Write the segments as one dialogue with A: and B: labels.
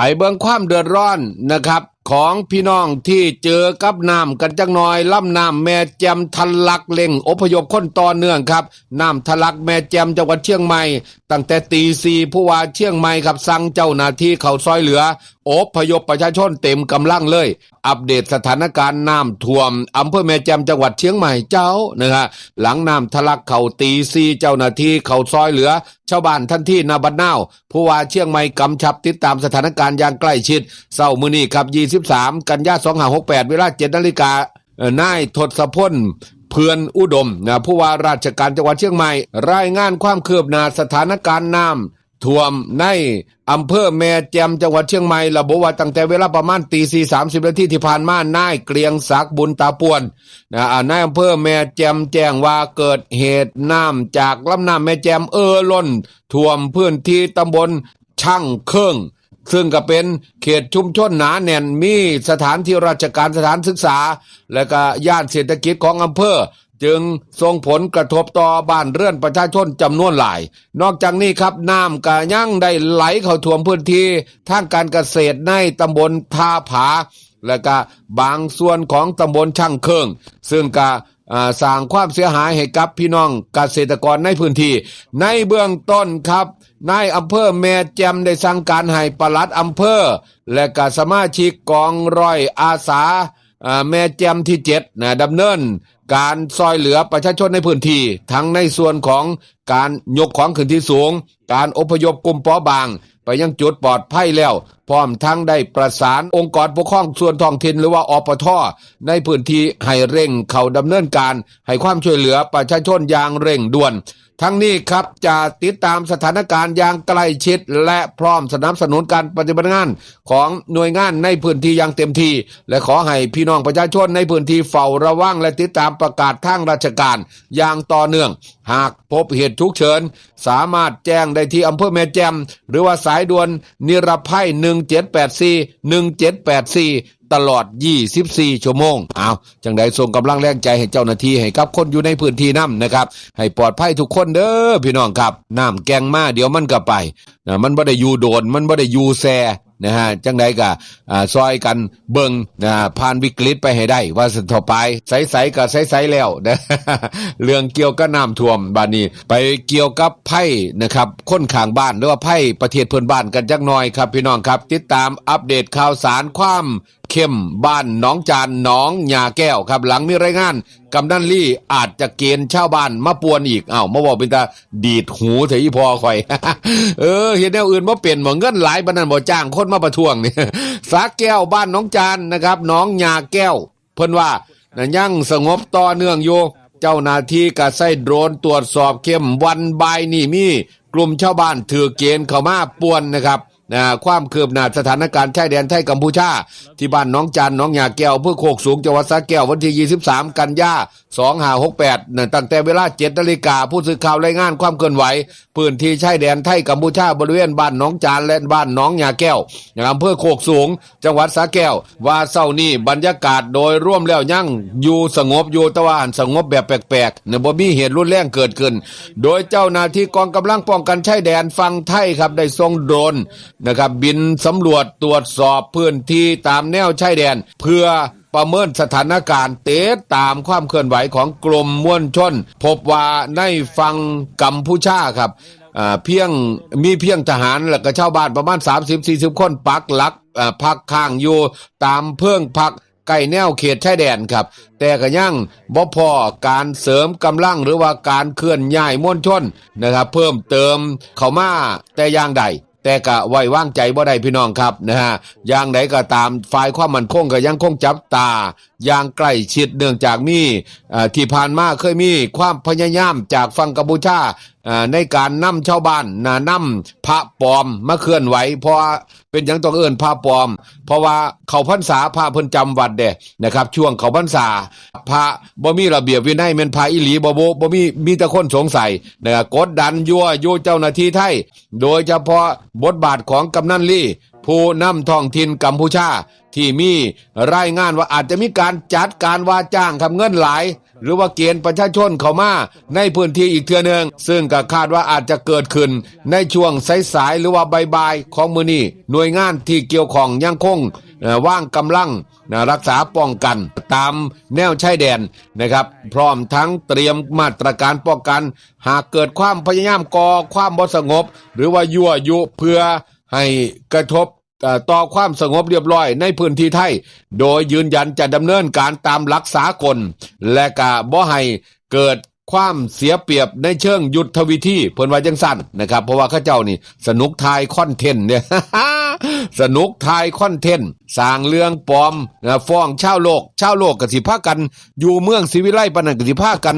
A: ไปเบื้องความเดือดร้อนนะครับ ของพี่น้องที่เจอกับน้ำกันจังหน่อยล่ำน้ำแม่แจมทะลักเล่งอพยพคนต่อเนื่องครับน้ำทะลักแม่แจมจังหวัดเชียงใหม่ ตั้งแต่ตีสีผู้ว่าเชียงใหม่ครับสั่งเจ้าหน้าที่เขาซอยเหลืออพยพประชาชนเต็มกำลังเลย อัปเดตสถานการณ์น้ำท่วมอำเภอแม่แจมจังหวัดเชียงใหม่เจ้านะฮะหลังน้ำทะลักเขาตีซีเจ้าหน้าที่เขาซอยเหลือ ชาวบ้านทันที่นาบัดนาวผู้ว่าเชียงใหม่กำชับติดตามสถานการณ์อย่างใกล้ชิดเศร้ามือนี้ครับ23กันยา2568 เวลา7นาฬิกานายทศพลเพื่อนอุดมนะผู้ว่าราชการจังหวัดเชียงใหม่ รายงานความคืบหน้าสถานการณ์น้ำท่วมในอำเภอแม่แจ่มจังหวัดเชียงใหม่ระบุว่าตั้งแต่เวลาประมาณตีสี่สามสิบนาทีที่ผ่านมานายเกรียงศักบุญตาปวนนะอ่านายอำเภอแม่แจ่มแจ้งว่าเกิดเหตุน้ำจากลำน้ำแม่แจ่มเอ่อล้นท่วมพื้นที่ตำบลช่างเครื่อง ซึ่งก็เป็นเขตชุมชนหนาแน่นมีสถานที่ราชการสถานศึกษา และก็ย่านเศรษฐกิจของอำเภอ จึงส่งผลกระทบต่อบ้านเรือนประชาชนจำนวนหลาย นอกจากนี้ครับน้ำก็ยังได้ไหลเข้าท่วมพื้นที่ทางการเกษตรในตำบลท่าผา และก็บางส่วนของตำบลช่างเครื่องซึ่งก็สร้างความเสียหายให้กับพี่น้องเกษตรกรในพื้นที่ ในเบื้องต้นครับ นายอำเภอแม่แจ่มได้สั่งการให้ปลัดอำเภอ และก็สมาชิกกองร้อยอาสาแม่แจ่มที่เจ็ดนะดำเนิน การซอยเหลือประชาชนในพื้นที่ ทั้งในส่วนของการยกของขึ้นที่สูง การอพยพกลุ่มเปราะบาง ไปยังจุดปลอดภัยแล้ว พร้อมทั้งได้ประสานองค์กรปกครองส่วนท้องถิ่นหรือว่าอปทในพื้นที่ให้เร่งเข้าดำเนินการ ให้ความช่วยเหลือประชาชนอย่างเร่งด่วน ทั้งนี้ครับจะติดตามสถานการณ์อย่างใกล้ชิด และพร้อมสนับสนุนการปฏิบัติงานของหน่วยงานในพื้นที่อย่างเต็มที่ และขอให้พี่น้องประชาชนในพื้นที่เฝ้าระวังและติดตามประกาศทางราชการ อย่างต่อเนื่อง หากพบเหตุฉุกเฉิน สามารถแจ้งได้ที่อำเภอแม่แจ่มหรือว่าสายด่วนนิรภัย 1784 1784 ตลอด 24 ชั่วโมงเอาจังใดส่งกำลังแรงใจให้เจ้าหน้าที่ให้กับคนอยู่ในพื้นที่น้ำนะครับ ให้ปลอดภัยทุกคนเด้อพี่น้องครับ น้ำแกงมาเดี๋ยวมันก็ไปนะมันบ่ได้อยู่โดน มันบ่ได้อยู่แซนะฮะจังใดก็อ่าซอยกันเบิงนะผ่านวิกฤตไปให้ได้ ว่าสันทอไปใสๆก็ใสๆแล้วนะเรื่องเกี่ยวกับน้ำท่วมบ้านนี้ ไปเกี่ยวกับไพ่นะครับคนข้างบ้านหรือว่าไพ่ประเทศเพื่อนบ้านกันจักหน่อยครับ พี่น้องครับ ติดตามอัปเดตข่าวสารความ เข้มบ้านหนองจานหนองยาแก้วครับ หลังมีรายงานกำนันลี่อาจจะเกณฑ์ชาวบ้านมาปวนอีกอ้าวมาบอกเป็นตาดีดหูเถอีพอคอย เออเห็นแนวอื่นมาเปลี่ยนหมอเงินหลายบันนันบ่จ้างคนมาประท้วงนี่สาแก้วบ้านน้องจานนะครับ น้องยาแก้ว เพิ่นว่านะยังสงบต่อเนื่องอยู่เจ้าหน้าที่ก็ใส่โดรนตรวจสอบเข้มวันบายนี่มีกลุ่มชาวบ้านถือเกณฑ์เข้ามาป่วนนะครับ นะความคืบหน้าสถานการณ์ชายแดนไทยกัมพูชา ที่บ้านน้องจันน้องหยาแก้วเพื่อโคกสูงจังหวัดสระแก้ววันที่ 23 กันยา2568นะตั้งแต่เวลา7นาฬิกาผู้สื่อข่าวรายงานความเคลื่อนไหวพื้นที่ชายแดนไทยกัมพูชาบริเวณบ้านน้องจานและบ้านน้องหยาแก้วอำเภอโคกสูง จังหวัดสระแก้ว ว่าเศร้านี้บรรยากาศโดยร่วมแล้วยังอยู่สงบอยู่ตะวันสงบแบบแปลกๆเนี่ยบ่มีเหตุรุนแรงเกิดขึ้น โดยเจ้าหน้าที่กองกำลังป้องกันชายแดนฝั่งไทยครับได้ส่งโดรนนะครับบินสำรวจตรวจสอบพื้นที่ตามแนวชายแดน เพื่อประเมินสถานการณ์เตะตามความเคลื่อนไหวของกลุ่มมวลชน พบว่าในฝั่งกัมพูชาครับอ่าเพียงมีเพียงทหารและก็ชาวบ้านประมาณ 30-40 คนปักหลักอ่าพักข้างอยู่ตามเพื่องพักใกล้แนวเขตชายแดนครับ แต่ก็ยังบ่พอการเสริมกำลังหรือว่าการเคลื่อนย้ายมวลชนนะครับ เพิ่มเติมเข้ามาแต่อย่างใด แต่ก็ไว้วางใจบ่ได้พี่น้องครับนะฮะอย่างใดก็ตามฝ่ายความมั่นคงก็ยังคงจับตา อย่างใกล้ชิดเนื่องจากนี่ที่ผ่านมาเคยมีความพยายามจากฝั่งกัมพูชาในการนำชาวบ้านนะนำพระปลอมมาเคลื่อนไหวเพราะเป็นอย่างต้องเอิ่นพระปลอม เพราะว่าเขาพรรษาพระเพิ่นจำวัดเด้นะครับ ช่วงเขาพรรษาพระบ่มีระเบียบวินัยแม่นพระอีหลีบ่บ่บ่มีมีแต่คนสงสัยนะครับกดดันยั่วยุเจ้าหน้าที่ไทย โดยเฉพาะบทบาทของกำนันลี่ ผู้นำท้องถิ่นกัมพูชา ที่มีรายงานว่าอาจจะมีการจัดการว่าจ้างคำเงินหลาย หรือว่าเกณฑ์ประชาชนเข้ามาในพื้นที่อีกเทือนึงซึ่งก็คาดว่าอาจจะเกิดขึ้นในช่วงสายๆหรือว่าบ่ายๆของมือนี้หน่วยงานที่เกี่ยวของยังคงว่างกำลังรักษาป้องกันตามแนวชายแดนนะครับ พร้อมทั้งเตรียมมาตรการป้องกัน หากเกิดความพยายามก่อความบ่สงบ หรือว่ายั่วยุเพื่อให้กระทบ ต่อความสงบเรียบร้อยในพื้นที่ไทย โดยยืนยันจะดำเนินการตามหลักสากล และกะบ่ให้เกิดความเสียเปรียบในเชิงยุทธวิธีเพิ่นว่าจังสั้นนะครับ เพราะว่าข้าเจ้านี่สนุกทายคอนเทนต์เนี่ยสนุกทายคอนเทนต์สร้างเรื่องปลอมนะฟ้องชาวโลกชาวโลกกสิพากัน อยู่เมืองศิวิไลปนันกสิพากัน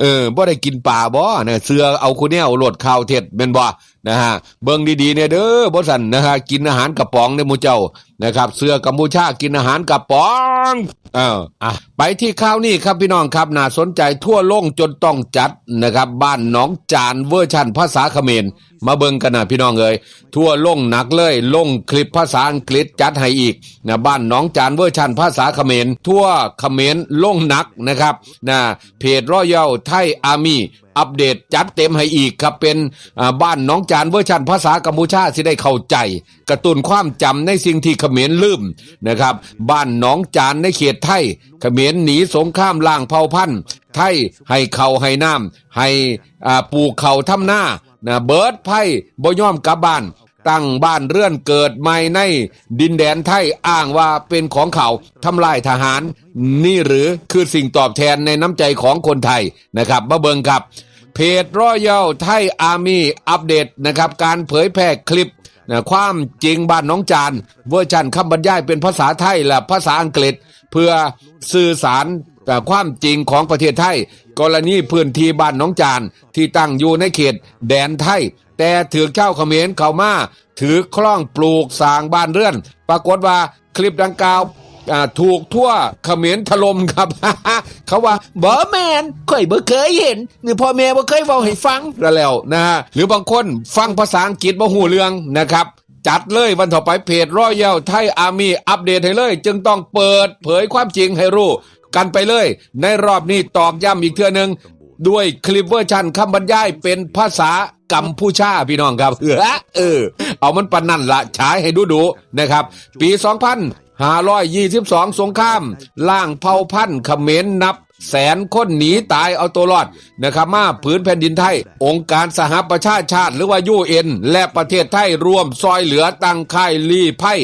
A: เออบ่ได้กินป่าบ่เนะเสือเอาคูแนวโหลดข่าวเท็จแม่นบ่นะฮะเบิ่งดีๆเนี่ยเด้อบ่สั่นนะฮะกินอาหารกระป๋องในหมู่เจ้านะครับเสือกัมพูชากินอาหารกระป๋องเอออะไปที่ข่าวนี้ครับพี่น้องครับน่าสนใจทั่วโลกจนต้องจัดนะครับ บ้านหนองจานเวอร์ชันภาษาเขมรมาเบิ่งกันนะพี่น้องเอ้ยทั่วลงหนักเลยลงคลิปภาษาอังกฤษจัดให้อีกนะบ้านหนองจานเวอร์ชันภาษาเขมรทั่วเขมรลงหนักนะครับนะเพจรอยัลไทยอาร์มี่อัปเดตจัดเต็มให้อีกครับเป็นบ้านน้องจานเวอร์ชันภาษากัมพูชาที่ได้เข้าใจ กระตุ้นความจำในสิ่งที่เขมรลืมนะครับ บ้านหนองจานในเขตไทย เขมรหนีสงครามล่างเผ่าพันธุ์ไทยให้เขาให้น้ำให้อาปลูกเขาทำหน้า นะเบิร์ดไพ่บ่ยอมกลับบ้านตั้งบ้านเรือนเกิดใหม่ในดินแดนไทยอ้างว่าเป็นของเขาทำลายทหาร นี่หรือคือสิ่งตอบแทนในน้ำใจของคนไทยนะครับมาเบิงครับ เพจรอยัลไทยอาร์มี่อัปเดตนะครับการเผยแพร่คลิปนะความจริงบ้านน้องจานเวอร์ชันคำบรรยายเป็นภาษาไทยและภาษาอังกฤษ เพื่อสื่อสาร ความจริงของประเทศไทย กรณีพื้นที่บ้านน้องจานที่ตั้งอยู่ในเขตแดนไทย แต่ถือเจ้าเขมรเข้ามาถือคล่องปลูกสร้างบ้านเรือน ปรากฏว่าคลิปดังกล่าวถูกทั่วเขมรถล่มครับ เขาว่าบ่แมนข่อยบ่เคยเห็นหรือพ่อแม่บ่เคยเว้าให้ฟังแล้วนะฮะหรือบางคนฟังภาษาอังกฤษบ่ฮู้เรื่องนะครับ จัดเลยวันต่อไปเพจรอยัลไทยอาร์มีอัปเดตให้เลย จึงต้องเปิดเผยความจริงให้รู้ กันไปเลย ในรอบนี้ตอกย้ำอีกเทื่อหนึง ด้วยคลิปเวอร์ชันคำบรรยายเป็นภาษากัมพูชาพี่น้องครับ เออเออ เอามันปนนั่นละฉายให้ดูดูๆนะครับ ปี2522 สงคราม ล่างเผ่าพันธุ์เขมรนับ แสนคนหนีตายเอาตัวรอดนะครับมาผืนแผ่นดินไทย องค์การสหประชาชาติ หรือว่ายูเอ็นและประเทศไทยรวมซอยเหลือตั้งค่ายลีไพ่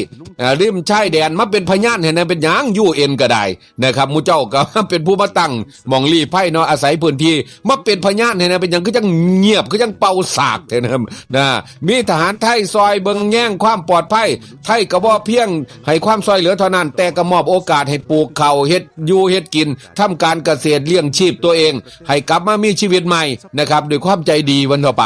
A: ริมชายแดนมาเป็นพยานเห็นนะเป็นยังยูเอ็นก็ได้นะครับมูเจ้าก็เป็นผู้มาตั้งมองลีไพ่เนาะอาศัยพื้นที่มาเป็นพยานเห็นนะเป็นยังก็จังเงียบก็จังเป่าสากเห็นนะครับนะมีทหารไทยซอยเบิงแย่งความปลอดภัยไทยก็บ่เพียงให้ความซอยเหลือเท่านั้นแต่ก็มอบโอกาสให้ปลูกเขาเฮ็ดยูเฮ็ดกินทำการเกษตรเลี้ยงชีพตัวเอง ให้กลับมามีชีวิตใหม่นะครับด้วยความใจดีวันต่อไป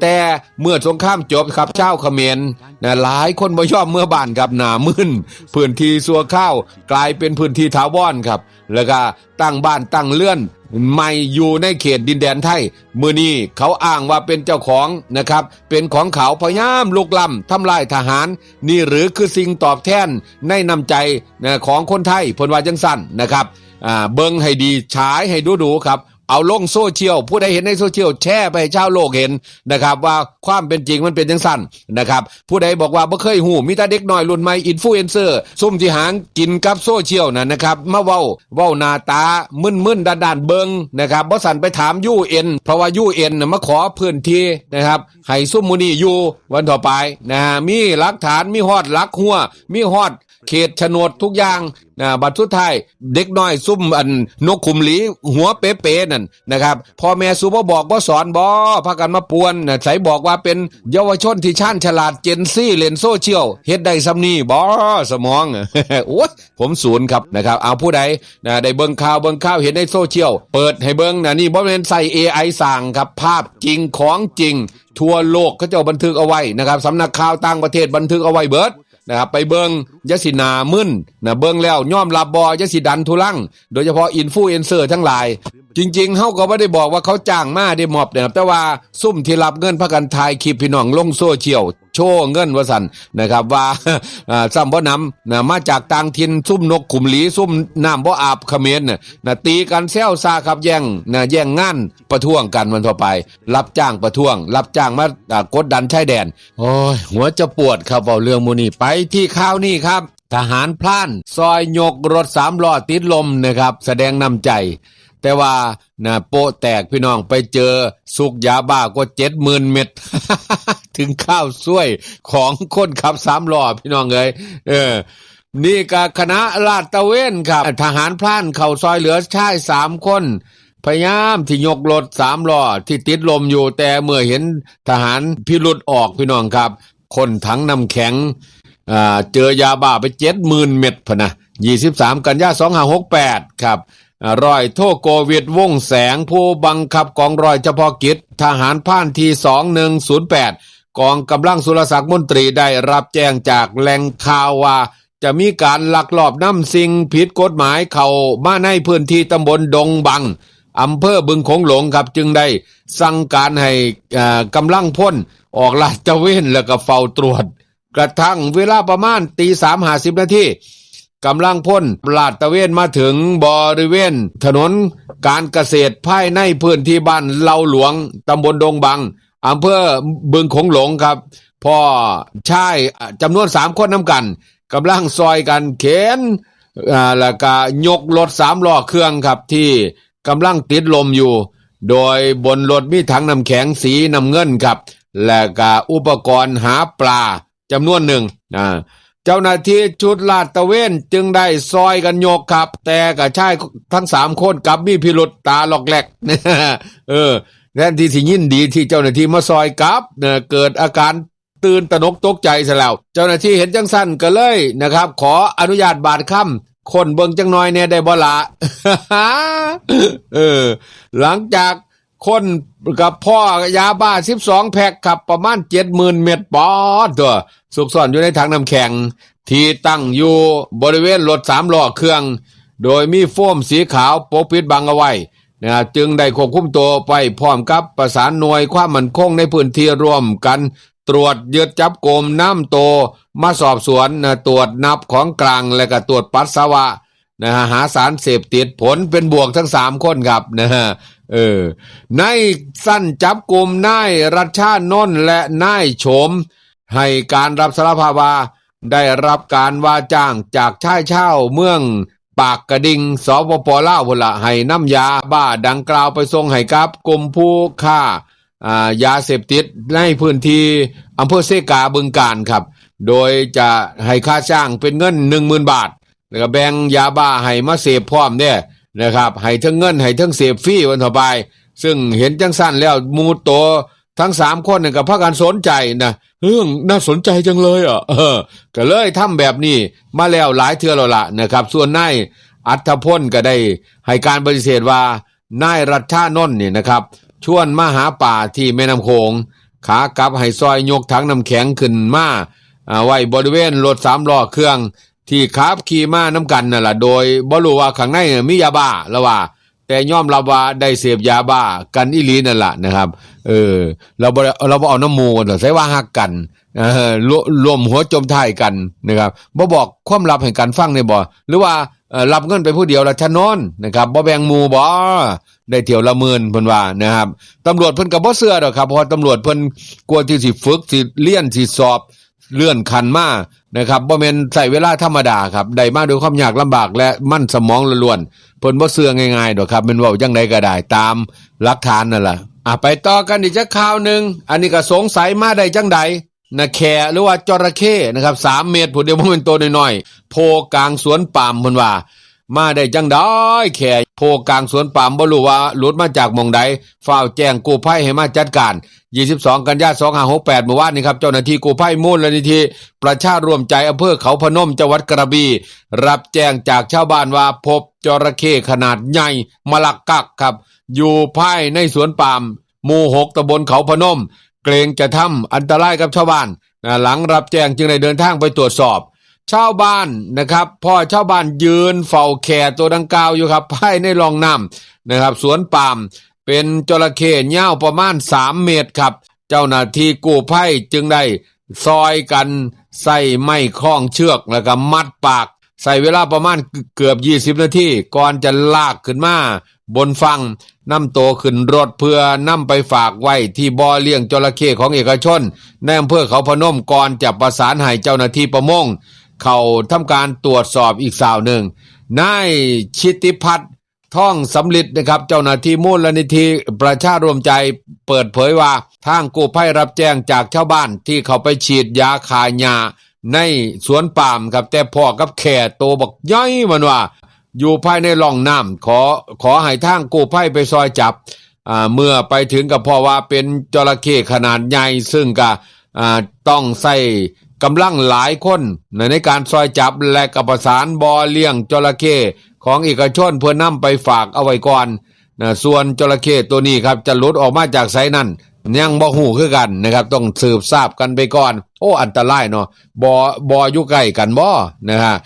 A: แต่เมื่อสงครามจบครับเจ้าเขมรนะหลายคนบ่ยอมเมื่อบ้านครับหนามึนพื้นที่สัวข้าวกลายเป็นพื้นที่ถาวรครับ แล้วก็ตั้งบ้านตั้งเลื่อนไม่อยู่ในเขตดินแดนไทยมือนี้เขาอ้างว่าเป็นเจ้าของนะครับ เป็นของเขาพยายามลุกล้ำทำลายทหาร นี่หรือคือสิ่งตอบแทนในน้ำใจของคนไทยพลว่าจังสั้นนะครับ อ่าเบิ้งให้ดีฉายให้ดูดูครับ เอาลงโซเชียลผู้ใดเห็นในโซเชียลแชร์ไปให้ชาวโลกเห็นนะครับ ว่าความเป็นจริงมันเป็นจังสั้นนะครับ ผู้ใดบอกว่าบ่เคยหูมีแต่เด็กน้อยรุ่นใหม่อินฟลูเอนเซอร์ซุ่มที่หางกินกับโซเชียลนั่นะครับมาเว้าเว้าหน้าตามึนๆด้านๆเบิงนะครับบ่สั่นไปถามยูเอ็นเพราะว่ายูเอ็นมาขอพื้นที่นะครับให้ซุ่มมูนี่อยู่วันต่อไปนะมีหลักฐานมีฮอดหลักหัวมีฮอดเขตโฉนดทุกอย่าง นะบัตรสุดท้ายเด็กน้อยซุ่มอันนกขุมหลีหัวเป๊ะๆนั่นนะครับพ่อแม่สูบ่บอกบ่สอนบ่พากันมาปวนนะใส่บอกว่าเป็นเยาวชนที่ช่านฉลาดเจนซี่เลนโซเชียลเฮ็ดได้ซำนี้บ่สมองโอ้ยผมศูนย์ครับนะครับเอาผู้ใดนะได้เบิ่งข่าวเบิ่งข่าวเห็นในโซเชียลเปิดให้เบิ่งนะนี่บ่แม่นใส่ AI สั่งครับภาพจริงของจริง ทั่วโลกเขาจ้าบันทึกเอาไว้นะครับสำนักข่าวต่างประเทศบันทึกเอาไว้เบิดนะครับไปเบิงยสินามึนนะเบิงแล้วย่อมรับบอยสิดันทุลังโดยเฉพาะอินฟูเอนเซอร์ทั้งหลาย จริงๆเขาก็ไม่ได้บอกว่าเขาจ้างมาได้มอบนะครับแต่ว่าซุ่มที่รับเงินพากันทายคลิปพี่น้องลงโซเชียลโชว์เงินว่าสันนะครับว่าซ้ำบ่นำนะมาจากต่างถิ่นซุ่มนกขุมหลีซุ่มน้ำบ่อาบเขมรน่ะนะตีกันแซวซาครับแย่งนะแย่งงานประท้วงกันวันต่อไป รับจ้างประท้วง รับจ้างมาอ่ากดดันชายแดนโอ้ยหัวจะปวดครับเอาเรื่องมูนี่ไปที่ข้าวนี่ครับ ทหารพล่าน ซอยยกรถสามล้อติดลมนะครับ แสดงนำใจ แต่ว่านะโปะแตกพี่น้องไปเจอสุกยาบ้ากว่าเจ็ดหมื่นเม็ด ถึงข้าวซ้วยของคนขับสามล้อพี่น้องเอ้ยเออนี่ก็คณะลาดตะเวนครับ ทหารพล่านเข่าซอยเหลือชายสามคนพยายามที่ยกรถสามล้อที่ติดลมอยู่แต่เมื่อเห็นทหารพิรุษออกพี่น้องครับ คนถังน้ำแข็ง เจอยาบ้าไปเจ็ดหมื่นเม็ดพนะยี่สิบสามกันยาสองห้าหกแปดครับอ่ารอยโทโกวิดวงแสงผู้บังคับกองร้อยเฉพาะกิจ ทหารผ่านทีสองหนึ่งศูนย์แปดกองกำลังสุรศักดิ์มนตรีได้รับแจ้งจากแหล่งข่าวว่า จะมีการลักลอบนำสิ่งผิดกฎหมายเข้ามาในพื้นที่ตำบลดงบังอำเภอบึงโขงหลงครับจึงได้สั่งการให้อ่ากำลังพ่นออกลาดตระเวนแล้วก็เฝ้าตรวจ กระทั่งเวลาประมาณตีสามหาสิบนาทีกำลังพ่นลาดตะเวนมาถึงบริเวณ ถนนการเกษตรภายในพื้นที่บ้านเลาหลวงตำบลดงบังอำเภอบึงโขงหลงครับ พ่อชายจำนวนสามคนน้ำกันกำลังซอยกันเข็นแล้วก็ยกรถสามล้อเครื่องครับที่กำลังติดลมอยู่ โดยบนรถมีถังน้ำแข็งสีน้ำเงินครับ และก็อุปกรณ์หาปลา จำนวนหนึ่งอ่าเจ้าหน้าที่ชุดลาดตระเวนจึงได้ซอยกันโยกครับ แต่กับชายทั้งสามคนกับมีพิรุษตาหลอกแหลกเออแทนที่สิยินดีที่เจ้าหน้าที่มาซอยกับเนี่ยเกิดอาการตื่นตะนกตกใจซะแล้ว เจ้าหน้าที่เห็นจังสั้นก็เลยนะครับ ขออนุญาตบาดค่ำคนเบิ่งจังน้อยเนี่ยได้บ่ละเออ หลังจากคนกับพ่อยาบ้า12แพ็คครับประมาณ70,000เม็ดปอดตัว สุกซ่อนอยู่ในถังน้ำแข็ง ที่ตั้งอยู่บริเวณรถสามล้อเครื่อง โดยมีโฟมสีขาวปกปิดบังเอาไว้นะจึงได้ควบคุมตัวไปพร้อมกับประสานหน่วยความมั่นคงในพื้นที่ร่วมกัน ตรวจยึดจับกลมน้ำโต มาสอบสวนนะตรวจนับของกลางและก็ตรวจปัสสาวะนะฮะหาสารเสพติดผลเป็นบวกทั้งสามคนครับนะฮะเออในสั้นจับกลุ่มนายรัชชานนท์และนายโฉม ให้การรับสารภาพว่าได้รับการว่าจ้างจากชายเช่าเมืองปากกระดิงสปปลาวพละให้น้ำยาบ้าดังกล่าวไปส่งให้กับกลุ่มผู้ฆ่ายาเสพติดในพื้นที่อำเภอเซกาบึงการครับ โดยจะให้ค่าจ้างเป็นเงินหนึ่งหมื่นบาท แล้วก็แบ่งยาบ้าให้มาเสพพร้อมเนี่ยนะครับให้ทั้งเงินให้ทั้งเสพฟรีวันต่อไป ซึ่งเห็นจังสั้นแล้วมูโต ทั้งสามคนเนี่ยกับพากันสนใจนะเรื่องน่าสนใจจังเลยอะเออก็เลยทำแบบนี้มาแล้วหลายเทื่อแล้วละนะครับ ส่วนนายอัธพลก็ได้ให้การปฏิเสธว่านายรัชชานนท์เนี่ยนะครับ ชวนมาหาป่าที่แม่น้ำโขงขากลับให้ซอยยกถังน้ำแข็งขึ้นมาอ่าไว้บริเวณรถสามล้อเครื่องที่ขับขี่มาน้ำกันนั่นแหละโดยบรู้ว่าข้างในเนี่ยมียาบ้าแล้วว่า แต่ย่อมรับว่าได้เสพยาบ้ากันอีหลีนั่นแหละนะครับ เออ เราเราเอาน้ำมูกันใส่ว่าฮักกันรวรวมหัวจมท้ายกันนะครับบ่บอกความลับให้กันฟังในบ่หรือว่ารับเงินไปผู้เดียวละชะนอนนะครับบ่แบ่งหมู่บ่ได้เที่ยวละหมื่นเพิ่นว่านะครับตำรวจเพิ่นก็บ่เชื่อดอกครับเพราะตำรวจเพิ่นกลัวที่สิฝึกสิเรียนสิสอบ เลื่อนคันมานะครับบ่แม่นใส่เวลาธรรมดาครับได้มาด้วยความยากลำบากและมั่นสมองล้วนเพิ่นบ่เสื่อง่ายๆดอกครับแมันเว้าจังไดก็ได้ตามหลักฐานนั่นล่ะอะไปต่อกันอีกจักข่าวหนึงอันนี้ก็สงสัยมาได้จังใดนะแคหรือว่าจระเข้นะครับ3เมตรผู้เดียวบ่แม่นตัวน้อยๆโพกลางสวนปามเพิ่นว่า มาได้จังได้แค่โพกลางสวนปามบ่รู้ว่าหลุดมาจากมองใดฝ้าแจ้งกู้ภัยให้มาจัดการ 22 กันยายน2568เมื่อวานนี้ครับเจ้าหน้าที่กู้ภัยมูลนิธิประชาร่วมใจอำเภอเขาพนมจังหวัดกระบี่รับแจ้งจากชาวบ้านว่าพบจระเข้ขนาดใหญ่มาลักกักครับ อยู่ภายในสวนปามหมู่6ตำบลเขาพนม เกรงจะทำอันตรายกับชาวบ้านหลังรับแจ้งจึงได้เดินทางไปตรวจสอบ ชาวบ้านนะครับพ่อชาวบ้านยืนเฝ้าแข่ตัวดังกล่าวอยู่ครับภายในรองน้ำนะครับ สวนปาล์มเป็นจระเข้ยาวประมาณ 3 เมตรครับ เจ้าหน้าที่กู้ภัยจึงได้ซอยกันใส่ไม้คล้องเชือกแล้วก็มัดปาก ใส่เวลาประมาณเกือบ 20 นาทีก่อนจะลากขึ้นมาบนฟังนำโตขึ้นรถเพื่อนำไปฝากไว้ที่บ่อเลี้ยงจระเข้ของเอกชนในอำเภอเขาพนมก่อนจะประสานให้เจ้าหน้าที่ประมง เขาทำการตรวจสอบอีกสาวหนึ่งนายชิติพัฒน์ท่องสำลิดนะครับ เจ้าหน้าที่มูลนิธิประชารวมใจเปิดเผยว่า ทางกู้ภัยรับแจ้งจากชาวบ้านที่เขาไปฉีดยาคายาในสวนปาล์มครับ แต่พ่อกับแข่โตบอกย่อยมันว่า อยู่ภายในร่องน้ำขอขอให้ทางกู้ภัยไปซอยจับอ่าเมื่อไปถึงกับพ่อว่าเป็นจระเข้ขนาดใหญ่ซึ่งก็อ่าต้องใส่ กำลังหลายคนในการซอยจับและกับประสานบอเลี้ยงจระเข้ของเอกชนเพื่อนำไปฝากเอาไว้ก่อนนะส่วนจระเข้ตัวนี้ครับจะหลุดออกมาจากไซนั่นยังบ่หูคือกันนะครับ ต้องสืบทราบกันไปก่อน โอ้ อันตรายเนาะบอบออยู่ใกล้กันบ่นะฮะ